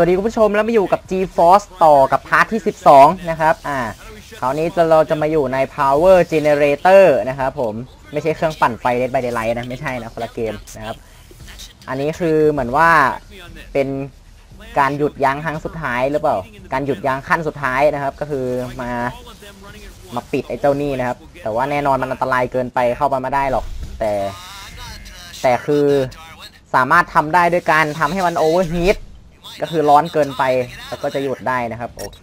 วัสดีคุณผู้ชมแล้วมาอยู่กับ GeForce ต่อกับพาร์ทที่ 12 นะครับ อ่า คราวนี้จะเราจะมาอยู่ใน Power Generator นะครับผม ไม่ใช่เครื่องปั่นไฟ Dead by Daylight นะ ไม่ใช่นะคนละเกมนะครับ อันนี้คือเหมือนว่าเป็นการหยุดยั้งครั้งสุดท้ายหรือเปล่า การหยุดยั้งขั้นสุดท้ายนะครับ ก็คือมามาปิดไอ้เจ้านี่นะครับ แต่ว่าแน่นอนมันอันตรายเกินไปเข้าไปไม่ได้หรอก แต่แต่คือสามารถทำได้ด้วยการทำให้มันโอเวอร์ฮีท ก็คือร้อนเกินไปแล้วก็จะหยุดได้นะครับ โอเค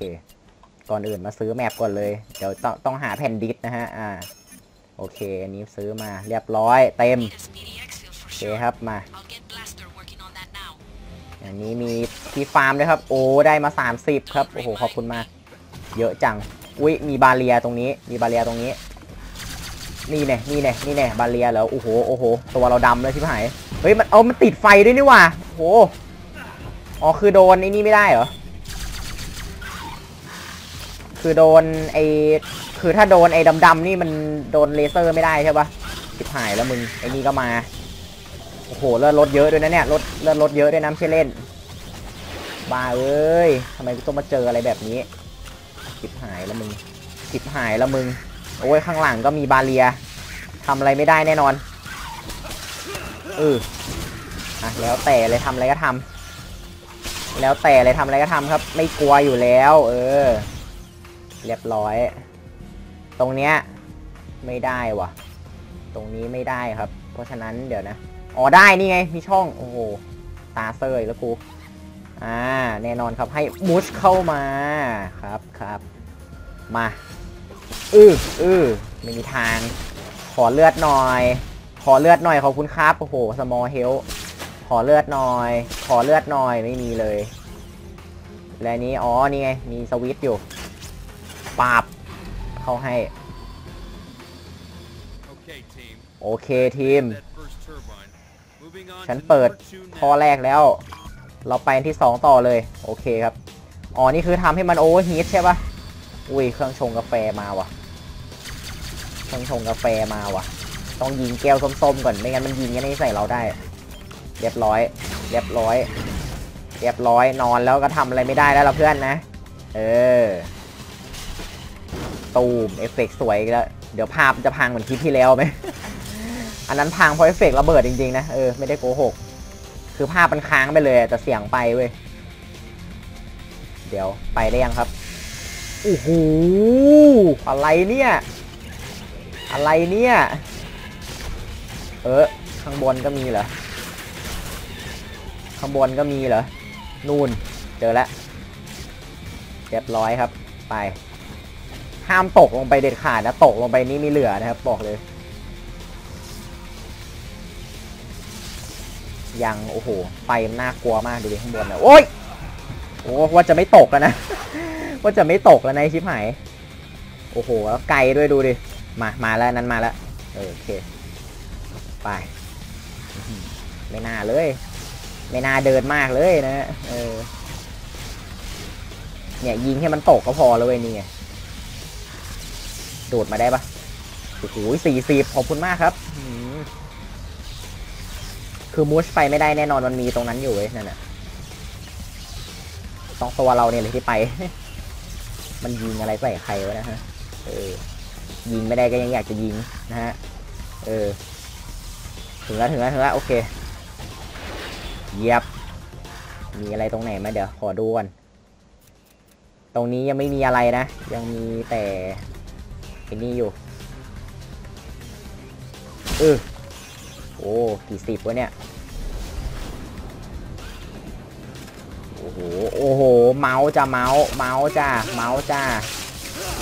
ก่อนอื่นมาซื้อแมปก่อนเลย เดี๋ยวต้องต้องหาแผ่นดิสนะฮะ อ่า โอเค อันนี้ซื้อมาเรียบร้อยเต็ม โอเคครับมา อันนี้มีที่ฟาร์มด้วยครับ โอ้ได้มา 30 ครับ โอ้โห ขอบคุณมาก เยอะจัง อุ้ยมีบาเรียตรงนี้ มีบาเรียตรงนี้ นี่แน่นี่แน่นี่แน่บาเรียเหรอโอ้โห โอ้โห ตัวเราดำเลยชิบหาย เฮ้ย มัน เอามันติดไฟด้วยนี่ว่าโอ้โห อ๋อคือโดนไอ้นี่ไม่ได้เหรอ คือโดนไอ้คือถ้าโดนไอ้ดำๆนี่มันโดนเลเซอร์ไม่ได้ใช่ปะชิบหายแล้วมึงไอ้นี่ก็มา โอ้โหเลือดลดเยอะด้วยนะเนี่ยลดเลือดลดเยอะด้วยนะไม่ใช่เล่น บ้าเอ้ยทำไมกูต้องมาเจออะไรแบบนี้ชิบหายแล้วมึงชิบหายแล้วมึง โอ้ยข้างหลังก็มีบาเรียทำอะไรไม่ได้แน่นอนเอออะแล้วแต่เลยทำอะไรก็ทำ แล้วแต่เลยทำอะไรก็ทำครับ ไม่กลัวอยู่แล้ว เออ เรียบร้อย ตรงเนี้ยไม่ได้วะตรงนี้ไม่ได้ครับ เพราะฉะนั้นเดี๋ยวนะ อ๋อได้นี่ไง มีช่อง โอ้โห ตาเซยแล้วกู อ่า แน่นอนครับให้มุชเข้ามา ครับครับ มาอืออือไม่มีทาง ขอเลือดหน่อย ขอเลือดหน่อยขอบคุณครับ โอ้โห สมอเฮล ขอเลือดหน่อย ขอเลือดหน่อยไม่มีเลย และนี้อ๋อนี่ไงมีสวิตช์อยู่ปาบเข้าให้โอเคทีม ฉันเปิดท่อแรกแล้ว เราไปที่ 2 ต่อเลย โอเคครับ อ๋อ นี่คือทำให้มันโอเวอร์ฮีทใช่ปะอุ้ย เครื่องชงกาแฟมาว่ะ เครื่องชงกาแฟมาว่ะ ต้องยิงแก้วส้มๆก่อน ไม่งั้นมันยิงยังไม่ใส่เราได้ เรียบร้อย เรียบร้อย เรียบร้อยนอนแล้วก็ทำอะไรไม่ได้แล้วเพื่อนนะ เออ ตูมเอฟเฟกต์สวยแล้ว เดี๋ยวภาพจะพังเหมือนคลิปที่แล้วไหม อันนั้นพังเพราะเอฟเฟกต์ระเบิดจริงๆนะ เออ ไม่ได้โกหก คือภาพมันค้างไปเลยแต่เสียงไปเว้ย เดี๋ยวไปได้ยังครับโอ้โหอะไรเนี่ย อะไรเนี่ย เออข้างบนก็มีเหรอ ข้างบนก็มีเหรอ นู่น เจอแล้วเรียบร้อยครับ ไป ห้ามตกลงไปเด็ดขาดนะ ตกลงไปนี่มีเหลือนะครับ บอกเลย ยัง โอ้โหไฟน่ากลัวมากดูดิข้างบนนะโอ้ย โอ้ว่าจะไม่ตกแล้วนะ ว่าจะไม่ตกแล้วในชิบหาย โอ้โห แล้วไกลด้วยดูดิ มา มาแล้วนั้นมาแล้วเออโอเค ไป ไม่น่าเลย ไม่น่าเดินมากเลยนะเออเนี่ยยิงให้มันตกก็พอแล้วเว้ยนี่ไงโดดมาได้ปะโอ้โหสี่สิบขอบคุณมากครับคือมูชไปไม่ได้แน่นอนมันมีตรงนั้นอยู่เว้ยนั่นแหละต้องตัวเราเนี่ยเลยที่ไป มันยิงอะไรใส่ใครวะนะฮะ เออ ยิงไม่ได้ก็ยังอยากจะยิงนะฮะ เออ ถึงแล้วถึงแล้วถึงแล้วโอเค เยียบ มีอะไรตรงไหนไหมเดี๋ยวขอดูก่อน ตรงนี้ยังไม่มีอะไรนะ ยังมีแต่ไอ้นี่อยู่เออโอ้กี่สิบวะเนี่ย โอ้โห โอ้โห เมาส์จ้าเมาส์ เมาส์จ้าเมาส์จ้า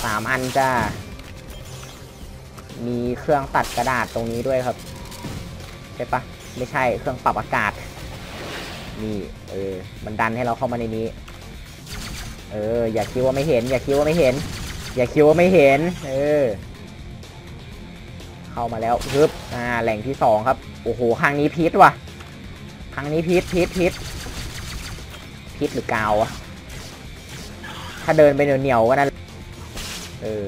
สามอันจ้ามีเครื่องตัดกระดาษตรงนี้ด้วยครับ ใช่ปะ ไม่ใช่เครื่องปรับอากาศ นี่เออมันดันให้เราเข้ามาในนี้ เออ อย่าคิดว่าไม่เห็น อย่าคิดว่าไม่เห็น อย่าคิดว่าไม่เห็น เออ เข้ามาแล้วฮึบอ่าแหล่งที่สองครับโอ้โหครั้งนี้พิษว่ะครั้งนี้พิษพิษพิษพิษหรือกาวอะถ้าเดินไปเหนียวๆก็นั่นเออ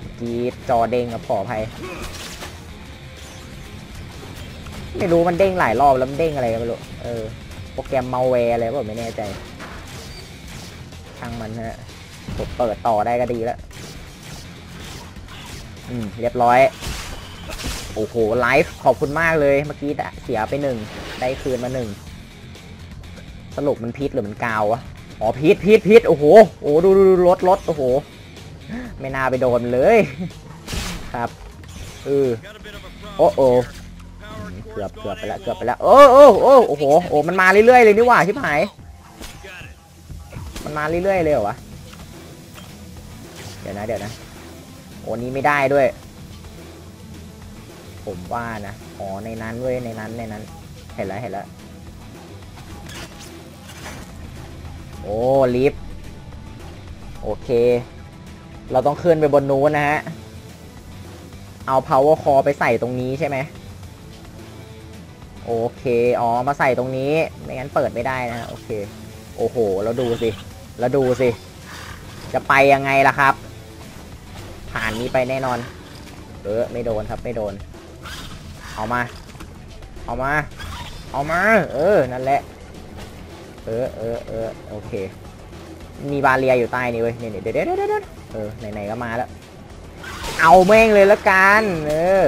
เมื่อกี้จอเด้งกับขออภัยไม่รู้มันเด้งหลายรอบแล้วมันเด้งอะไรก็ไม่รู้เออ ปรแกรมมาแวร์อะไรก็ไม่แน่ใจช่างมันฮะกดเปิดต่อได้ก็ดีแล้วอืม เรียบร้อย โอ้โห ไลฟ์ขอบคุณมากเลย เมื่อกี้เสียไปหนึ่ง ได้คืนมาหนึ่ง สรุปมันพิษหรือมันกาววะอ๋อพิษพิษพิษโอ้โห โอ้ดูดูดูรถรถโอ้โห ไม่น่าไปโดนเลย ครับ เออโอ้โอ้ อ้โอ้เกือบเกือบไปแล้วเกือบไปแล้วโอ้โอ้โอ้โอ้โหโอ้มันมาเรื่อยๆเลยนี่หว่าชิบหายมันมาเรื่อยๆเลยเหรอวะเดี๋ยวนะเดี๋ยวนะโอ้นี้ไม่ได้ด้วย ผมว่านะอ๋อในนั้นเว้ยในนั้นในนั้น เห็นแล้วเห็นแล้วโอ้ลิฟต์โอเค เราต้องขึ้นไปบนนู้นนะฮะเอา power core ไปใส่ตรงนี้ใช่ไหม โอเค อ๋อ มาใส่ตรงนี้ ไม่งั้นเปิดไม่ได้นะโอเค โอ้โห แล้วดูสิ แล้วดูสิ จะไปยังไงล่ะครับ ผ่านนี้ไปแน่นอน เออ ไม่โดนครับ ไม่โดน เอามา เอามา เอามา เออ นั่นแหละ เออเออเออโอเค มีบาเรียอยู่ใต้นี่เว้ยเนี่ยเดี๋ยวเดี๋ยวเดี๋ยวเดี๋ยวเออ ไหนๆก็มาแล้ว เอาแม่งเลยละกัน เออ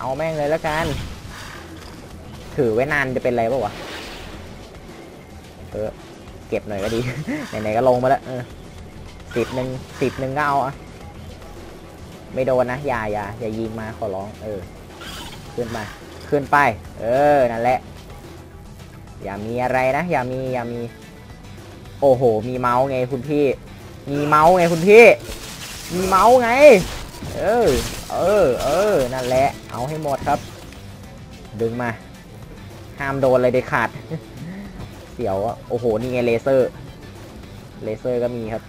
เอาแม่งเลยละกัน ถือไว้นานจะเป็นไรปล่าวะ เออ เก็บหน่อยก็ดี ไหนๆก็ลงมาแล้ว เออสิบหนึ่งสิบหนึ่งก็เอาอะไม่โดนนะ อย่าอย่าอย่ายิงมาขอร้อง เออ ขึ้นมา ขึ้นไป เออ นั่นแหละ อย่ามีอะไรนะ อย่ามี อย่ามี โอ้โห มีเมาส์ไงคุณพี่ มีเมาส์ไงคุณพี่ มีเมาส์ไง เออ เออ เออ นั่นแหละ เอาให้หมดครับ ดึงมา ห้ามโดนเลยเด็ดขาด เสียวอะโอ้โห นี่ไงเลเซอร์ เลเซอร์ก็มีครับ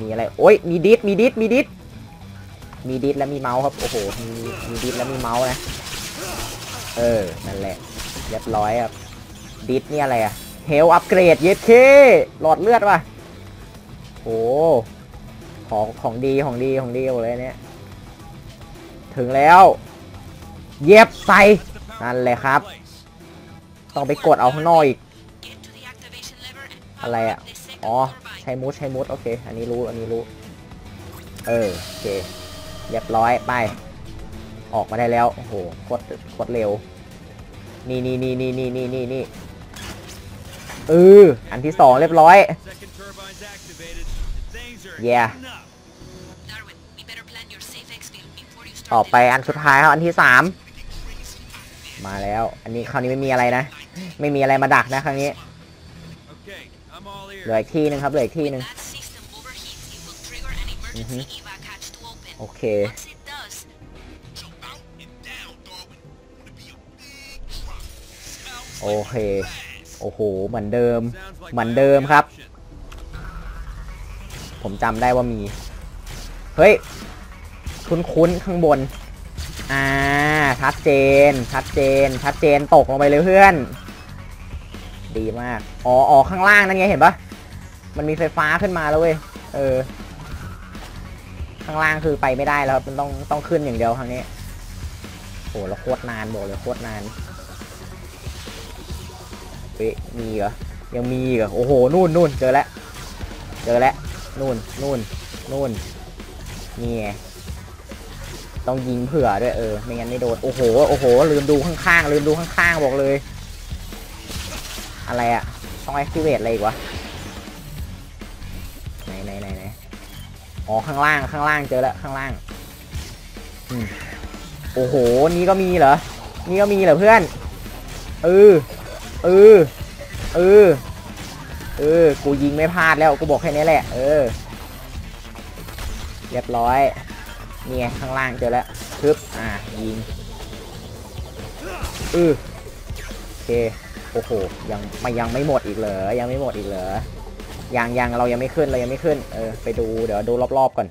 มีอะไร โอ้ย มีดิส มีดิส มีดิส มีดิสแล้วมีเมาส์ครับ โอ้โห มี มีดิสแล้วมีเมาส์นะ เออ นั่นแหละ เรียบร้อยครับ ดิสนี่อะไรอะเฮลอัปเกรด เย็ดเคหลอดเลือดว่ะโอ้ของของดีของดีของดีหมดเลยเนี่ย ถึงแล้ว เย็บใส่นั่นแหละครับ ต้องไปกดเอาข้างนอกอีก อะไรอะ อ๋อ ใช้มูดใช้มูดโอเค อันนี้รู้ อันนี้รู้ เออ โอเค เรียบร้อย ไป ออกมาได้แล้ว โอ้โหโคตรโคตรเร็ว นี่นี่นี่นี่นี่นี่นี่นี่เออ อันที่สองเรียบร้อย Yeah ต่อไปอันสุดท้ายครับอันที่สามมาแล้ว อันนี้คราวนี้ไม่มีอะไรนะ ไม่มีอะไรมาดักนะครั้งนี้เหลืออีกที่หนึ่งครับเหลืออีกที่หนึ่งโอเคโอเค โอ้โห เหมือนเดิม เหมือนเดิมครับ ผมจำได้ว่ามี เฮ้ย คุ้นๆ ข้างบน อ่า ชัดเจน ชัดเจน ชัดเจน ตกลงไปเลยเพื่อน ดีมาก อ๋ออ๋อข้างล่างนั่นไงเห็นปะมันมีไฟฟ้าขึ้นมาแล้วเว้ย เออ ข้างล่างคือไปไม่ได้แล้วครับ มันต้องต้องขึ้นอย่างเดียวครั้งนี้ โอ้แล้วโคตรนานบอกเลยโคตรนานเฮ้ยมีเหรอ ยังมีเหรอ โอ้โห นู่นนู่นเจอแล้ว เจอแล้ว นู่นนู่นนู่นนี่ไงต้องยิงเผื่อด้วยเออ ไม่งั้นไม่โดน โอ้โห โอ้โห ลืมดูข้างๆ ลืมดูข้างๆ บอกเลย อะไรอะต้อง activate อะไรอีกวะไหนไหนไหนไหนอ๋อข้างล่างข้างล่างเจอแล้วข้างล่างอโอ้โหนี่ก็มีเหรอนี่ก็มีเหรอเพื่อนเออเออเออเออกูยิงไม่พลาดแล้วกูบอกแค่นี้แหละ เออเรียบร้อยเนี่ไงข้างล่างเจอแล้วทึบอ่ายิงเออโอเค โอ้โหยังไม่ยังไม่หมดอีกเหรอยังไม่หมดอีกเหรอยังยังเรายังไม่ขึ้นเรายังไม่ขึ้นเออไปดูเดี๋ยวดูรอบๆก่อน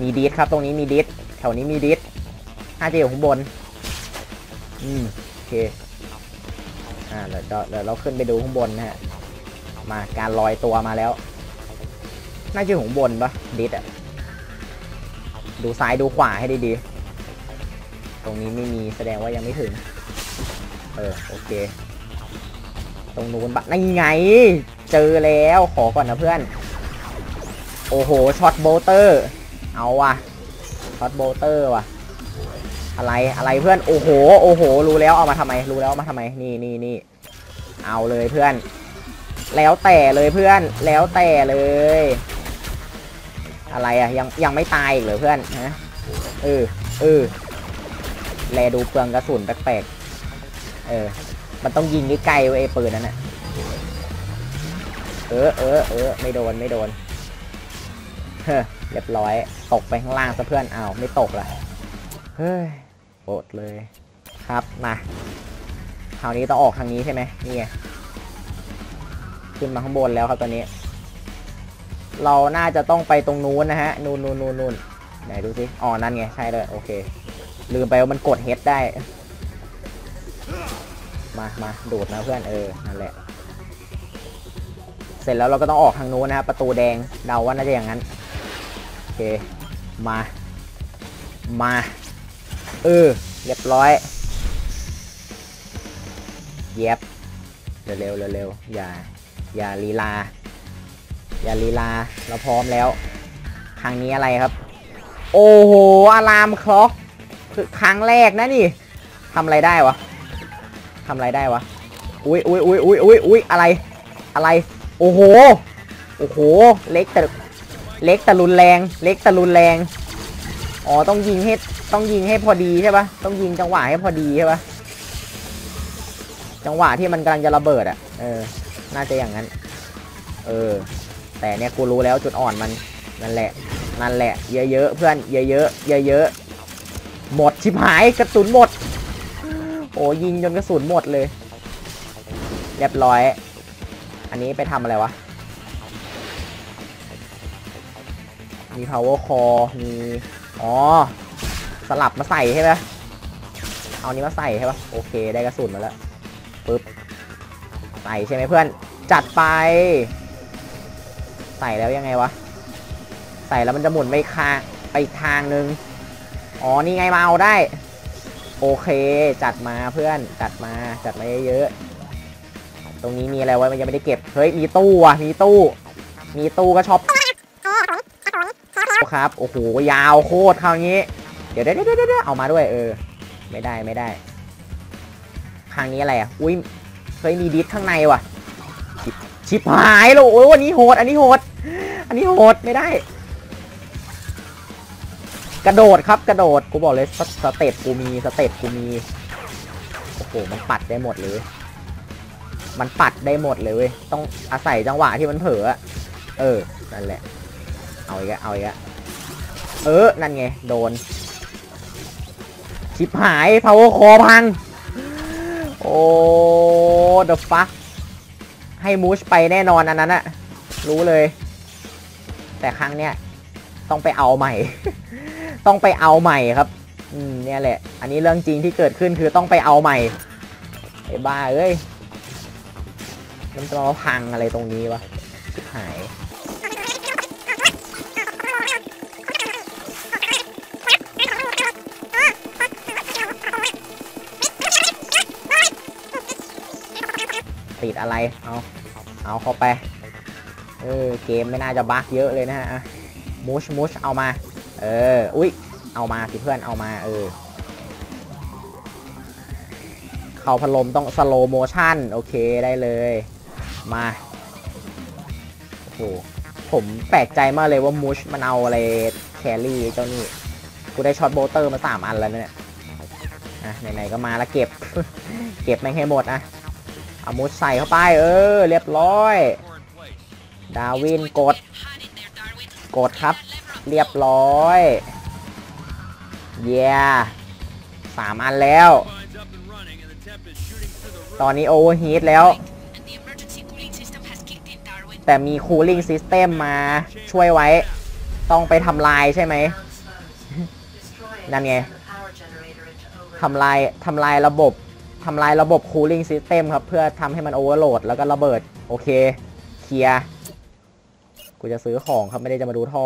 มีดิสครับ ตรงนี้มีดิสแถวนี้มีดิสน่าจะอยู่ข้างบนอืมโอเคอ่าเดี๋ยวเดี๋ยวเราขึ้นไปดูข้างบนนะฮะมาการลอยตัวมาแล้ว น่าจะอยู่ข้างบนปะดิสอะดูซ้ายดูขวาให้ดีๆตรงนี้ไม่มีแสดงว่ายังไม่ถึง เออ โอเค ตรงนู้นปะนี่ไง เจอแล้วขอก่อนนะเพื่อน โอ้โหช็อตโบเตอร์ เอาว่ะช็อตโบเตอร์ว่ะ อะไรอะไรเพื่อนโอ้โหโอ้โห รู้แล้วเอามาทำไม รู้แล้วเอามาทำไมนี่นี่นี่เอาเลยเพื่อน แล้วแต่เลยเพื่อน แล้วแต่เลย อะไรอะยังยังไม่ตายอีกเหรอเพื่อนฮะเออเออแลดูเปลืองกระสุนแปลกๆเออ มันต้องยิงใกล้ๆเว้ไอ้ปืนนั่นน่ะเออเออเออไม่โดนไม่โดนเฮ้เรียบร้อย ตกไปข้างล่างซะเพื่อนอ้าวไม่ตกละเฮ้ยโอดเลยครับมาคราวนี้ต้องออกทางนี้ใช่ไหมนี่ไงขึ้นมาข้างบนแล้วครับตอนนี้ เราน่าจะต้องไปตรงนู้นนะฮะนู่นนู่นนู่นนู่นไหนดูสิอ๋อนั่นไงใช่เลยโอเค ลืมไปว่ามันกดเฮดได้ มามาดูดนะเพื่อนเออนั่นแหละ เสร็จแล้วเราก็ต้องออกทางนู้นนะครับประตูแดงเดาว่าน่าจะอย่างนั้นโอเคมา มาเออเรียบร้อยเย็บเร็วเร็วๆเร็วๆอย่าอย่าลีลา อย่าลีลาเราพร้อมแล้ว ครั้งนี้อะไรครับ โอ้โหอะลามคล็อกคือครั้งแรกนะนี่ทำอะไรได้วะ ทำอะไรได้วะ อุ้ยอุ้ยอุ้ยอุ้ยอุ้ยอุ้ยอะไร อะไร โอ้โห โอ้โห เล็กแต่เล็กแต่รุนแรง เล็กแต่รุนแรง อ๋อ ต้องยิงให้ ต้องยิงให้พอดีใช่ปะต้องยิงจังหวะให้พอดีใช่ปะจังหวะที่มันกำลังจะระเบิดอะ เออ น่าจะอย่างนั้น เออ แต่เนี่ยกูรู้แล้วจุดอ่อนมัน นั่นแหละ นั่นแหละ เยอะๆ เพื่อน เยอะๆ เยอะๆ หมดชิบหายกระสุนหมด โอ้ยิงจนกระสุนหมดเลย เรียบร้อย อันนี้ไปทำอะไรวะ มี power core มี อ๋อ สลับมาใส่ใช่ไหมเอานี้มาใส่ใช่ปะโอเคได้กระสุนมาแล้วปึ๊บ ใส่ใช่ไหมเพื่อน จัดไป ใส่แล้วยังไงวะ ใส่แล้วมันจะหมุนไปคางไปทางนึง อ๋อ นี่ไงมาเอาได้ โอเค จัดมาเพื่อน จัดมาจัดมาเยอะๆตรงนี้มีอะไรไว้มันยังไม่ได้เก็บ เฮ้ย มีตู้อะ มีตู้ มีตู้ก็ชอบครับ โอ้โห ยาวโคตรคราวนี้เดี๋ยวเดี๋ยวเดี๋ยวเดี๋ยวเอามาด้วย เออ ไม่ได้ไม่ได้ ครั้งนี้อะไรอะ อุ้ยเฮ้ยมีดิสข้างในว่ะ ชิบหายแล้วโอ้ยวันนี้โหด อันนี้โหด อันนี้โหด ไม่ได้ กระโดดครับกระโดดกูบอกเลยสสเต็ปกูมีสเต็ปกูมีโอ้โหมันปัดได้หมดเลย มันปัดได้หมดเลยเว้ยต้องอาศัยจังหวะที่มันเผลอเออนั่นแหละ เอาอีกเอาอีกเออนั่นไงโดนชิบหาย power core พังโอ้ the fuck ให้มูชไปแน่นอนอันนั้นอะรู้เลย แต่ครั้งเนี้ยต้องไปเอาใหม่ ต้องไปเอาใหม่ครับ อืมเนี่ยแหละ อันนี้เรื่องจริงที่เกิดขึ้นคือต้องไปเอาใหม่ไอ้บ้าเอ้ยมันจะมาพังอะไรตรงนี้วะชิบหายติดอะไร เอา เอาเข้าไป เออ เกมไม่น่าจะบั๊กเยอะเลยนะฮะอะมูชมูชเอามา เออ อุ้ยเอามาสิเพื่อน เอามา เออ เขาพัดลมต้องสโลโมชั่น โอเคได้เลย มา โอ้โห ผมแปลกใจมากเลยว่ามูชมันเอาอะไรแครี่เจ้านี่ กูได้ช็อตโบเตอร์มาสามอันแล้วเนี่ยอะไหนๆก็มาแล้วเก็บ เก็บไม่งให้หมดนะเอามุดใส่เข้าไป เออ เรียบร้อย ดาวินกด กดครับ เรียบร้อย เย้สามอันแล้ว ตอนนี้โอเวอร์ฮีทแล้ว แต่มีคูลิ่งซิสเต็มมาช่วยไว้ ต้องไปทำลายใช่ไหม นั่นไงทำลายทำลายระบบทำลายระบบ cooling system ครับ เพื่อทำให้มัน overload แล้วก็ระเบิด โอเค เคลียร์ กูจะซื้อของครับ ไม่ได้จะมาดูท่อ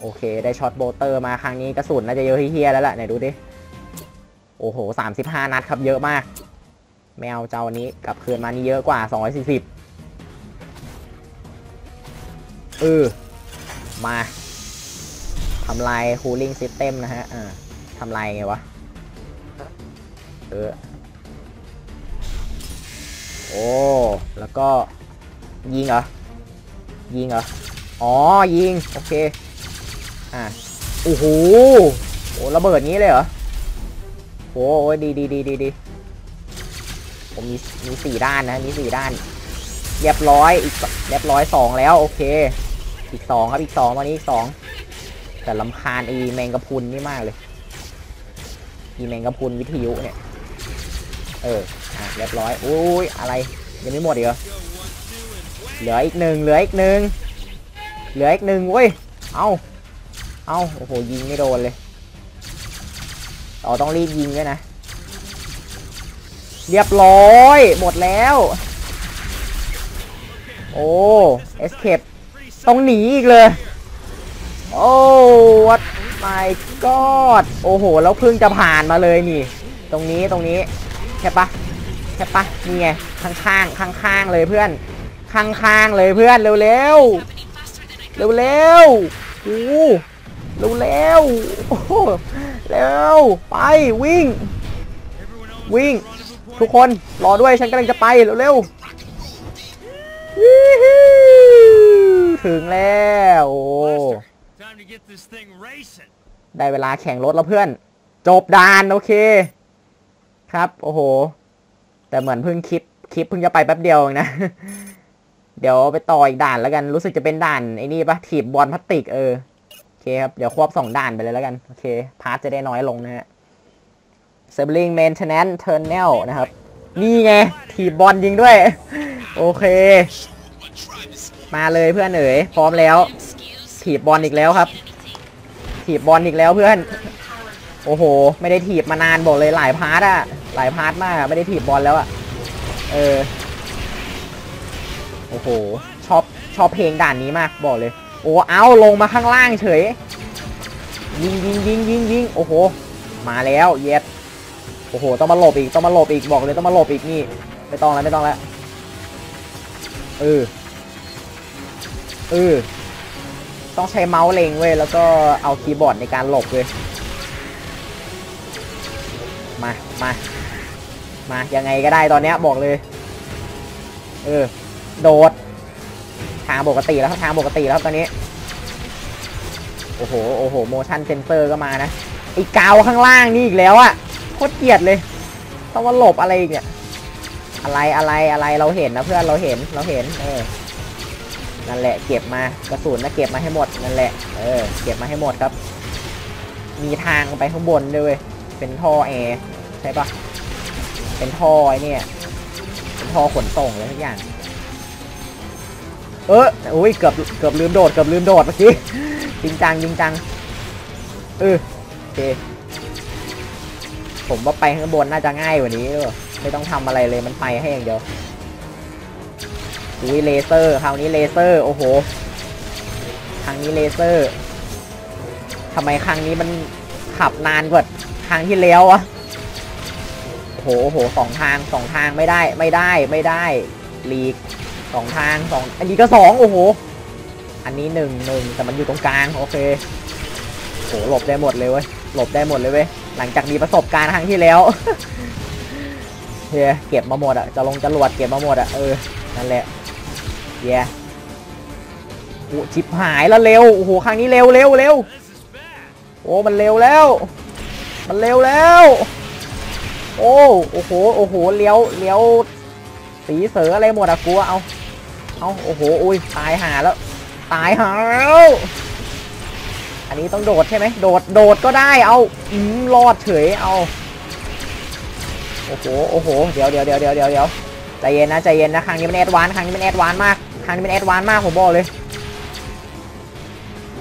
โอเค ได้ช็อตโบเตอร์มาครั้งนี้กระสุนน่าจะเยอะเฮียแล้วแหละไหนดูดิ โอ้โห 35 นัดครับเยอะมาก แมวเจ้านี้กลับคืนมานี่เยอะกว่า 240เออมาทำลาย cooling system นะฮะอ่าทำลายไงวะ เออ โอ้ แล้วก็ยิงเหรอ ยิงเหรอ อ๋อ ยิง โอเค อะโอ้โหโอ้ระเบิดงี้เลยเหรอโอ้โหดีดีดีดีดีผมมีมีสี่ด้านนะมีสี่ด้าน เรียบร้อยอีกเรียบร้อยสองแล้วโอเค อีกสองครับอีกสองตอนนี้อีกสองแต่ลำคาญไอีแมงกะพุนนี่มากเลยอีแมงกะพุนวิทยุเนี่ยเอออะเรียบร้อยอุ้ยอะไรยังไม่หมดอีกเหรอเหลืออีกหนึ่งเหลืออีกหนึ่งเหลืออีกหนึ่งเว้ยเอา เอาโอ้โหยิงไม่โดนเลยต่อต้องรีบยิงด้วยนะ เรียบร้อย หมดแล้ว โอ้ escape ต้องหนีอีกเลย โอ้ what my god โอ้โห แล้วเพิ่งจะผ่านมาเลยนี่ ตรงนี้ตรงนี้ใช่ปะใช่ปะนี่ไงข้างข้างข้างข้างเลยเพื่อน ข้างข้างเลยเพื่อนเร็วเร็วเร็วเร็วๆโอ้ ร็วเร็วๆโอ้โหเร็วไปวิ่ง วิ่ง ทุกคนรอด้วยฉันกำลังจะไปเร็วเร็วๆถึงแล้วได้เวลาแข่งรถแล้วเพื่อน จบด่านโอเค ครับโอ้โห แต่เหมือนเพิ่งคลิปคลิปเพิ่งจะไปแป๊บเดียวเองนะ เดี๋ยวไปต่ออีกด่านแล้วกันรู้สึกจะเป็นด่านไอ้นี่ปะถีบบอลพลาสติกเออ คครับ เดี๋ยวควบสองด่านไปเลยแล้วกัน โอเค พาร์ทจะได้น้อยลงนะฮะ Sibling Maintenance Tunnel นะครับ นี่ไง ถีบบอลยิงด้วย โอเค มาเลยเพื่อนเอ๋ยพร้อมแล้ว ถีบบอลอีกแล้วครับ ถีบบอลอีกแล้วเพื่อน โอ้โห ไม่ได้ถีบมานานบอกเลยหลายพาร์ทอะหลายพาร์ทมากไม่ได้ถีบบอลแล้วอะเออ โอ้โห ชอบชอบเพลงด่านนี้มากบอกเลย โอ้เอาลงมาข้างล่างเฉย ยิงยิงยิงยิงยิงโอ้โห มาแล้วเย็ดโอ้โห ต้องมาหลบอีก ต้องมาหลบอีก บอกเลยต้องมาหลบอีกนี่ ไม่ต้องแล้วไม่ต้องแล้ว เออ เออ ต้องใช้เมาส์เล็งเว้ย แล้วก็เอาคีย์บอร์ดในการหลบเว้ย มา มา มา ยังไงก็ได้ตอนเนี้ยบอกเลย เออ โดด ทางปกติแล้วทางปกติแล้วตอนนี้ โอ้โห โอ้โห โมชั่นเซนเซอร์ก็มานะ ไอ้กาวข้างล่างนี่อีกแล้วอะโคตรเกลียดเลย ต้องมาหลบอะไรอีกเนี่ย อะไรอะไรอะไรเราเห็นนะเพื่อนเราเห็นเราเห็น เออ นั่นแหละเก็บมากระสุนนะเก็บมาให้หมดนั่นแหละ เออ เก็บมาให้หมดครับ มีทางไปข้างบนด้วยเวยเป็นท่อแอร์ใช่ปะเป็นท่อไอ้เนี่ยเป็นท่อขนส่งเลยทุกอย่าง เอออุ้ยเกือบเกือบลืมโดดเกือบลืมโดดเมื่อกี้จริงจังจริงจังเออโอเคผมว่าไปข้างบนน่าจะง่ายกว่านี้ด้วยไม่ต้องทำอะไรเลยมันไปให้อย่างเดียวอุ้ยเลเซอร์คราวนี้เลเซอร์โอ้โหครั้งนี้เลเซอร์ทำไมครั้งนี้มันขับนานกว่าครั้งที่แล้วอะโอ้โหโอ้โหสองทางสองทางไม่ได้ไม่ได้ไม่ได้ลีก สองทางสองอันนี้ก็สองโอ้โห อันนี้หนึ่งหนึ่งแต่มันอยู่ตรงกลางโอเคโหหลบได้หมดเลยเว้ยหลบได้หมดเลยเว้ยหลังจากมีประสบการณ์ครั้งที่แล้วเฮียเก็บมาหมดอะจะลงจรวดเก็บมาหมดอะเออนั่นแหละเย้โอ้ชิบหายแล้วเร็วโอ้โหครั้งนี้เร็วเร็วเร็วโอ้มันเร็วแล้ว มันเร็วแล้ว โอ้โอ้โหโอ้โหเลี้ยวเลี้ยวสีเสืออะไรหมดอะกลัวเอา เอาโอ้โหอุ้ยตายหาแล้ว ตายหาแล้วอันนี้ต้องโดดใช่ไหมโดดโดดก็ได้เอาอืมรอดเฉยเอาโอ้โหโอ้โหเดี๋ยวเดี๋ยวเดี๋ยวเดี๋ยวเดี๋ยวเดี๋ยวใจเย็นนะใจเย็นนะครั้งนี้เป็นแอดวานครั้งนี้เป็นแอดวานมากครั้งนี้เป็นแอดวานมากผมบอกเลย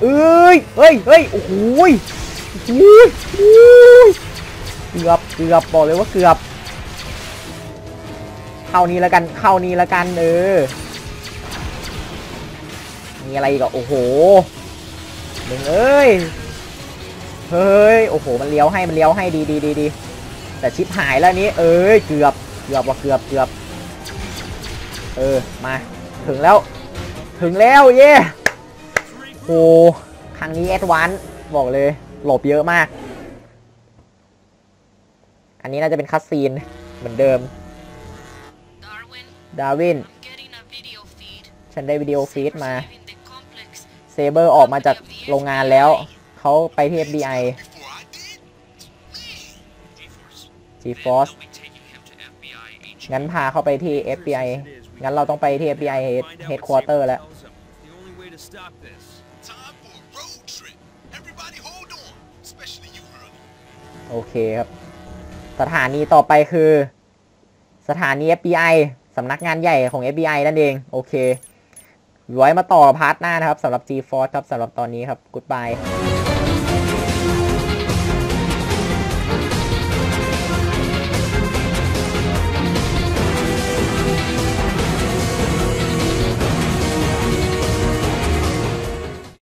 เอ้ยเฮ้ยเฮ้ยโอ้โหยอุ้ยอุ้ยเกือบเกือบบอกเลยว่าเกือบเข้านี้แล้วกันเข้านี้แล้วกันเออ มีอะไรอีกอะโอ้โหหนึ่งเอ้ยเฮ้ยโอ้โหมันเลี้ยวให้มันเลี้ยวให้ดีดีดีดีแต่ชิปหายแล้วนี้ เอ้ยเกือบเกือบว่ะเกือบเกือบเออมาถึงแล้ว ถึงแล้วเย่โหครั้งนี้แอดวานซ์บอกเลย หลบเยอะมาก อันนี้น่าจะเป็นคัสซีนเหมือนเดิม Darwin, ดาวิน I'm getting a video feed. ฉันได้วิดีโอฟีด Saber's มา leaving the complex. เซเบอร์ออกมาจากโรงงานแล้ว เขาไปที่ FBI GeForce งั้นพาเข้าไปที่ FBI งั้นเราต้องไปที่ FBI Headquarter แล้ว โอเคครับ สถานีต่อไปคือ สถานี FBI สำนักงานใหญ่ของ FBI นั่นเอง โอเค ไว้มาต่อพาร์ทหน้านะครับสำหรับ G-Force ครับสำหรับตอนนี้ครับ Goodbye